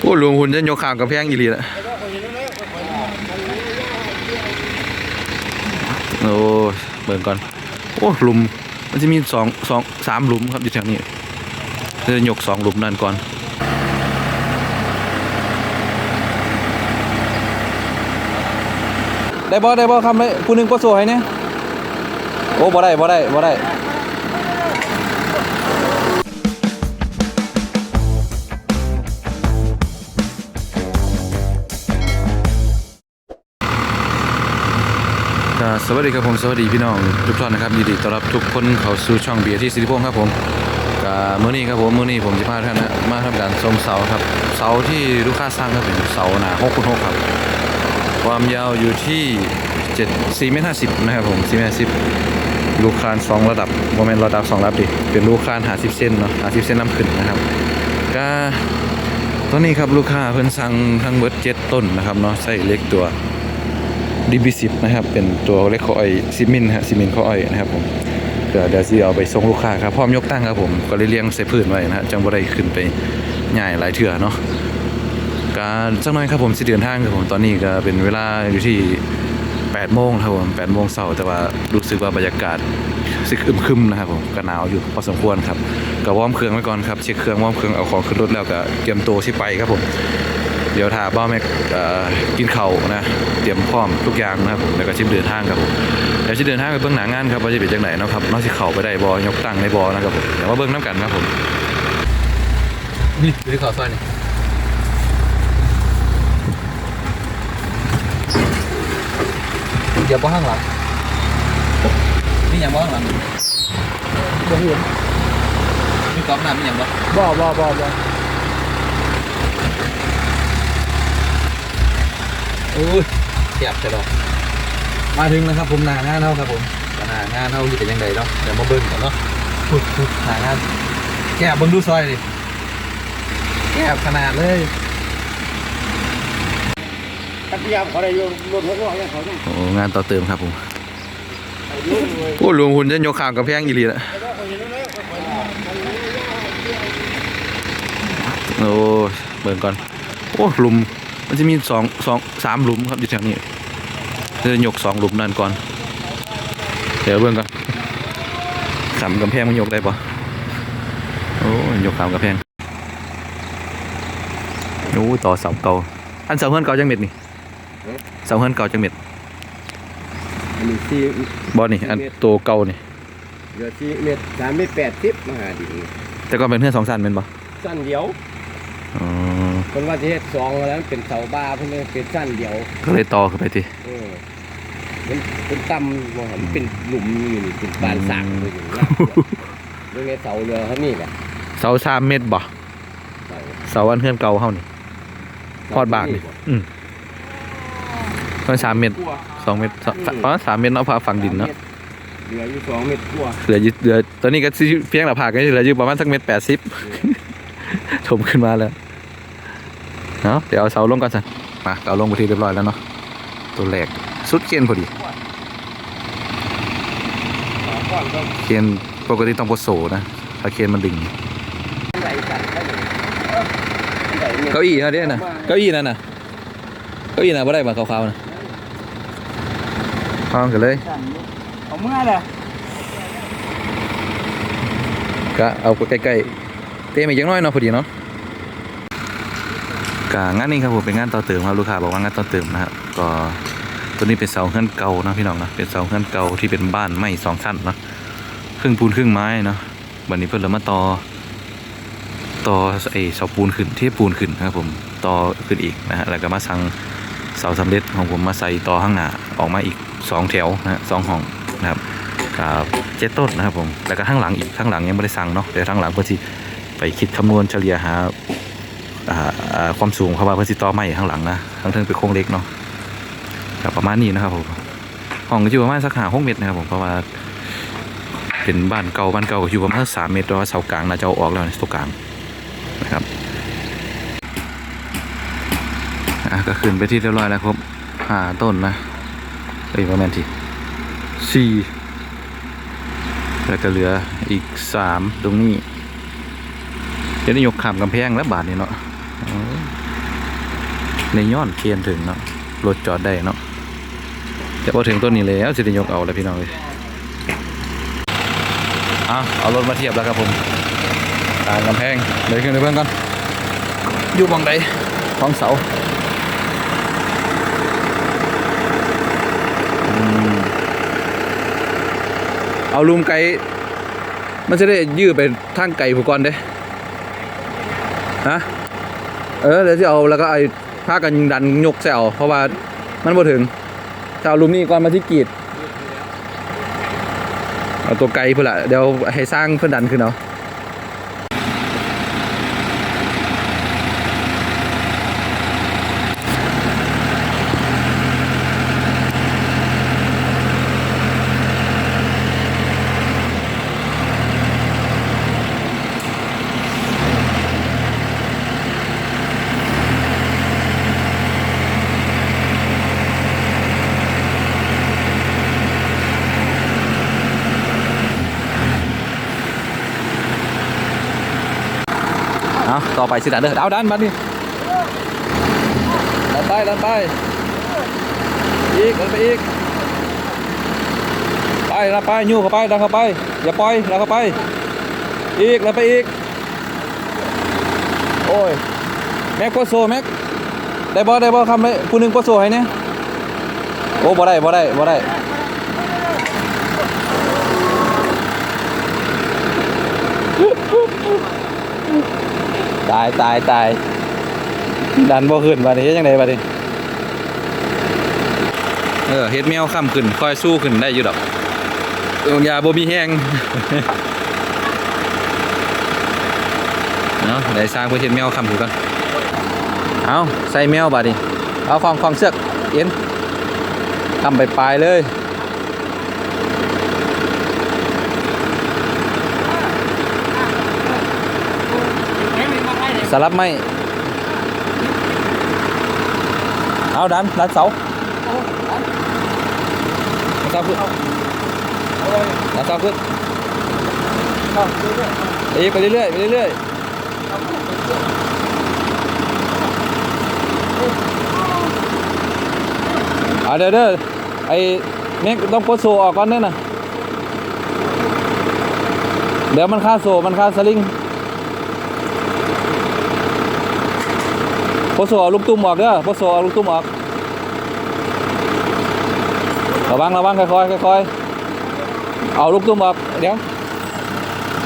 โอ้หลวงหุ่นจะยกขามกับแพงอีหลีละโอ้เบิ่งก่อน โอ้หลุม มันจะมีสองสองสามหลุมครับอยู่แถวนี้จะยกสองหลุมนั่นก่อนได้บ่ได้บ่คำเลยผู้หนึ่งก็สวยเนี่ยโอ้บ่ได้บ่ได้บ่ได้ ก็สวัสดีครับผมสวัสดีพี่น้องทุกท่านนะครับยินดีต้อนรับทุกคนเข้าสู่ช่องเบียร์ที่สิริพงศ์ครับผมก็มื้อนี้ครับผมมื้อนี้ผมจะพาท่านนะมาทำการชมเสาครับเสาที่ลูกค้าสร้างครับเป็นเสาหนา6คูณ6ครับ ความยาวอยู่ที่7 4เมตร50นะครับผม4เมตร50ลูกคานสองระดับโมเมนต์ระดับสองระดับดิเป็นลูกคาน50เซนเนาะ50เซนน้ำขึ้นนะครับก็ตอนนี้ครับลูกค้าเพิ่นสั่งทั้งเบิด7ต้นนะครับเนาะใส่เล็กตัว DB10 นะครับ เป็นตัวเล็กข้ออ้อยซิมินฮะซิมินข้ออ้อยนะครับผมเดี๋ยวเดี๋ยวสิเอาไปส่งลูกค้าครับพร้อมยกตั้งครับผมก็เลยเลี้ยงใส่พื้นไว้นะฮะจังบ่ได้ขึ้นไปใหญ่หลายเถื่อเนาะการสักหน่อยครับผมสิเดินทางครับผมตอนนี้ก็เป็นเวลาอยู่ที่8โมงครับผม8โมงเช้าแต่ว่ารู้สึกว่าบรรยากาศสิครึมนะครับผมก็หนาวอยู่พอสมควรครับก็วอร์มเครื่องไว้ก่อนครับเช็คเครื่องวอร์มเครื่องเอาของขึ้นรถแล้วก็เตรียมตัวสิไปครับผม เดี๋ยวถ้าบ้าแม็กเอ่อกินเข่าวนะเตรียมพร้อมทุกอย่างนะครับแล้วก็ชิมเดินทางครับผมเดี๋ยวชิเดินทางไปเบื้องหน้างานครับว่าจะเป็นจังไหนเนาะครับนอกจากเข่าไปได้บอยกตั้งในบอนะครับผมเดี๋ยวมาเบื้องน้ำกันครับผมนี่ดูข่าวซอยนี่เดี๋ยวบ้ข้างหลังนี่ยังบ้ข้างหลังบ่เห็นมีกล้องน้ำมียังบ้บ่บ่บ่บ่ โอ้ยเทียบใช่หรอมาถึงแล้วครับผมหน้างานเท่าครับผมหน้างานเท่าที่เป็นยังไงเนาะเดี๋ยวมาเบิ้งก่อนเนาะพุดพุดหน้างานแกะเบิ้งดูซอยดิแกะขนาดเลยตัดยามเขาได้รถรถหกล้อเนี่ยเขาต้องโอ้งานต่อเติมครับผมไปยุ่งเลยโอ้หลวงหุ่นจะยกขามกับแพงอีหลีละแล้วก็คนเห็นแล้วคนโอ้ยเบิ่งก่อน โอ้หลุม มันจะมีสองสองสามหลุมครับอยู่แถวนี้จะยกสองหลุมนั่นก่อน เดี๋ยวเบิ่งก่อนขามกำแพงมันยกได้ปะโอ้ยยกขามกำแพงโอ้ยต่อเสาเก่าอันเสาเฮือนเก่าจังเม็ดนี่เสาเฮือนเก่าจังเม็ดอันนี้สี่บอนี่อันตัวเก่านี่เหลือสี่เมตรสามเมตรแปดสิบมหาดีแต่ก่อนเป็นเพื่อนสองสันเป็นปะสั้นเดียวอ๋อ คนว่าจะเฮ็ดสองแล้วเป็นเสาบ้าเพิ่นเลยเป็นสั้นเดียวก็เลยต่อขึ้นไปทีเออมันเป็นต่ำว่ามันเป็นหลุมอยู่นี่เป็นบานสร้างเลยอยู่นะเรื่องไงเสาเรือเขานี่แหละเสาสามเมตรบ่เสาเสาอันเพื่อนเก่าเฮานี่พอดบากนี่อืมมันสามเมตรกลัวสองเมตรสองอ๋อสามเมตรเนาะพาฝั่งดินเนาะเหลืออยู่สองเมตรกลัวเหลืออยู่เหลือตอนนี้ก็สิเพียงละผากก็เหลืออยู่ประมาณสักเมตรแปดสิบถมขึ้นมาแล้ว เนาะเดี๋ยวเอาเสาลงก่อนสิมาเอาลงไปทีเรียบร้อยแล้วเนาะตัวแรกสุดเกณฑ์พอดีก่อนก็เกณฑ์ปกติต้องโพโซนะถ้าเกณฑ์มันดึงไหลสั่นได้เลยเก้าอี้นะเด้นะเก้าอี้นั่นน่ะเก้าอี้น่ะบ่ได้มาขาวๆนะฟังกันเลยเอาเมื่อเลยก็เอาใกล้ๆเต้มอีกจังน้อยเนาะพอดีเนาะ กงานนี้ครับผมเป็นงานต่อเติมครับลูกค้าบอกว่างานต่อเติมนะครับก็ตัวนี้เป็นเสาเฮือนเก่านะพี่น้องนะเป็นเสาเฮือนเก่าที่เป็นบ้านไม้สองชั้นนะครึ่งปูนครึ่งไม้เนาะวันนี้เพิ่นเลยมาต่อต่อไอเสาปูนขึ้นเทปูนขึ้นนะครับผมต่อขึ้นอีกนะฮะแล้วก็มาสั่งเสาสำเร็จของผมมาใส่ต่อข้างหน้าออกมาอีกสองแถวนะสองห้องนะครับกับเจ็ดต้นนะครับผมแล้วก็ข้างหลังอีกข้างหลังยังไม่ได้สั่งเนาะเดี๋ยวข้างหลังเพื่อที่ไปคิดคำนวณเฉลี่ยหา ความสูงเพราะว่าเพื่อที่ต่อไม้ข้างหลังนะข้งเทิงเป็นโค้งเล็กเนาะกับประมาณนี้นะครับผมห้องก็อยู่ประมาณสักหาหกเมตรนะครับผมเพราะว่าเป็นบ้านเก่าบ้านเก่าก็อยู่ประมาณสามเมตรแต่ว่าเสากลางน่าจะเอาออกแล้วในตัวกลางนะครับอะก็ขึ้นไปที่เรียบร้อยแล้วครับห้าต้นนะเอ้ยประมาณที่สี่แล้วก็เหลืออีกสามตรงนี้จะได้ยกขามกำแพงแล้วบาทนี่เนาะ ในย้อนเคียนถึงเนาะรถจอดได้เนาะจะพอถึงต้นนี้แล้วสิได้ยกเอาแล้วพี่น้องเลยอะเอารถมาเทียบแล้วครับผมตางกำแพงเลยขึ้นไปเพื่อนก่อนอยู่บังใดของเสาเอาลุมไกลมันจะได้ยื้อไปทางไกลผู้ก่อนเด้ฮะ เออเดี๋ยวจะเอาแล้วก็ไอ้ผ้ากันดันยกแซวเพราะว่ามันบ่ถึงจะเอาลุมนี่ก่อนมาที่กีดเอาตัวไกลเพื่อละเดี๋ยวให้สร้างเพื่อดันขึ้นเนาะ ต่อไปสิดันเด้อเอาดันมาดิดันไปดันไป อีกดันไปอีก ไปดันไปยูเข้าไปดันเข้าไป อย่าปล่อยดันเข้าไป อีกดันไปอีก โอ้ย แม็กโคโซแม็ก ได้บ่ได้บ่คำเลยผู้หนึงโคโซให้เนี่ยโอ้บ่ได้บ่ได้บ่ได้ ตายตายตายดันบ่ขึ้นบัดนี้เฮ็ดจังไดบัดนี้เออเฮ็ดแมวค้ำขึ้นค่อยสู้ขึ้นได้อยู่ดอกเออยาบ่มีแห้งเนาะได้สร้างเพื่อเฮ็ดแมวค้ำขึ้นก่อนเอาใส่แมวบัดนี้เอาของของเสือกเอ็นค้ำไปปลายเลย สลับไม้เอาดันดันเสาดันเสาขึ้นดันเสาขึ้นอีไปเรื่อยๆไปเรื่อยๆเอาเด้อเด้อไอ้เมกต้องปลดโซ่ออกก่อนเด้อน่ะเดี๋ยวมันค่าโซ่มันค่าสลิง โพสโซเอลูกตุ้มออกเด้อโพสโซเอลูกตุ้มออกระวังระวังค่อยๆค่อยๆเอาลูกตุ้มออกเดี๋ยว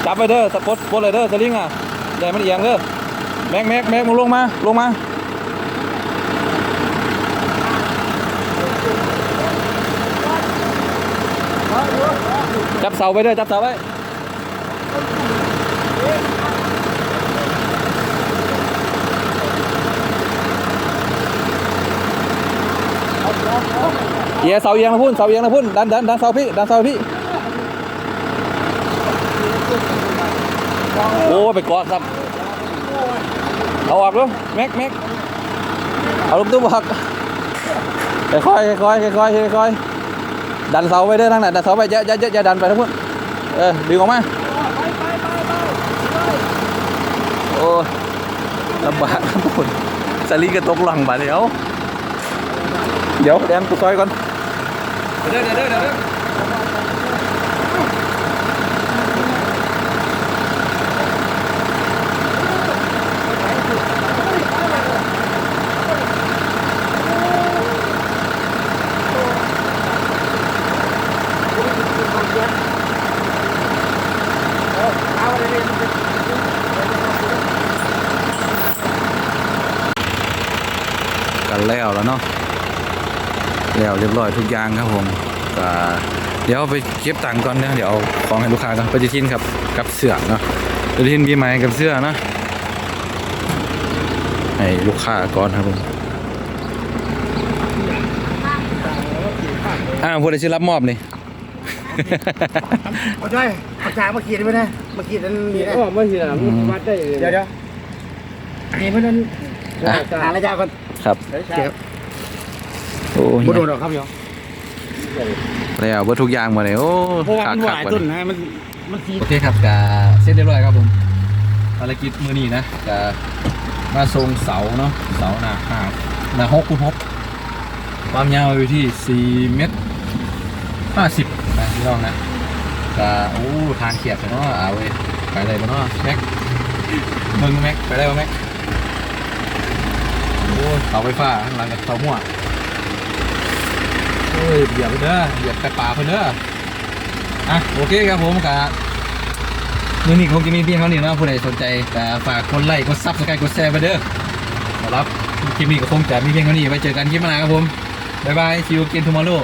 จับไปเด้อสะกดกดเลยเด้อสลิงอะให้มันเอียงเด้อแม็กแม็กแม็กมึงลงมาลงมาจับเสาไว้เด้อจับเสาไว้ เอียเสาเอียงนะพุ่นเสาเอียงนะพุ่นดันดันดันเสาพี่ดันเสาพี่โอ้ไปกาะครับเอาออกด้วยแม็กแม็กเอาลูกตุ้มออกค่อยๆค่อยค่อยค่อยดันเสาไปเด้อทางนั้นดันเสาไปอย่าอย่าอย่าอย่าดันไปนะพุ่นเออดึงออกมาโอ้ลำบากนะพุ่นสลีก็ตกหลังบาดเดียว เดี๋ยวแดนกูซอยก่อน เดี๋ยวเดี๋ยวเดี๋ยวกันแล้วแล้วเนาะ แล้วเรียบร้อยทุกอย่างครับผมก็เดี๋ยวไปเก็บตังค์ก่อนนะเดี๋ยวเอาของให้ลูกค้ากันปฏิทินครับกับเสื้อเนาะปฏิทินปีใหม่กับเสื้อนะให้ลูกค้าก่อนครับผมอ้าวพูดอะไรชื่อรับมอบนี่เอาใช่เอาจางมาขีดได้ไหมนะมาขีดนั้นมีนะอ๋อมันสิน่ะมันวัดได้เลยเดี๋ยวเดี๋ยวนี่เพราะนั้นอะหาระยะก่อนครับเก็บ โอ้ยบ่โดนหรอกครับเดี๋ยวแล้วเบิดทุกอย่างมาเลยโอ้เพราะว่ามันหคัลากยๆต้นนะมันมันขีดโอเคครับกะเสร็จเรียบร้อยครับผมภารกิจมื้อนี้นะกะมาทรงเสาเนาะเสาหนาห้าหนาหกคูณหกความยาวอยู่ที่สี่เมตรห้าสิบนะพี่น้องนะก็โอ้ทางเขียบเนาะเอาเว้ยไปได้ปะเนาะแม็กมึงแม็กไปได้ปะแม็กโอ้เสาไฟฟ้าข้างหลังกับเสาหัว เอ้ยเหยียบไปเด้อเหยียบแต่ป่าไปเด้ออะโอเคครับผมกับมื่อนี้คงจะมีเพียงเท่านี้เนาะผู้ใดสนใจแต่ฝากกดไลค์กดซับสไครต์กดแชร์ไปเด้อสำหรับคลิปนี้ก็คงจะมีเพียงเท่านี้ไว้เจอกันคลิปหน้าครับผมบ๊ายบาย see you again tomorrow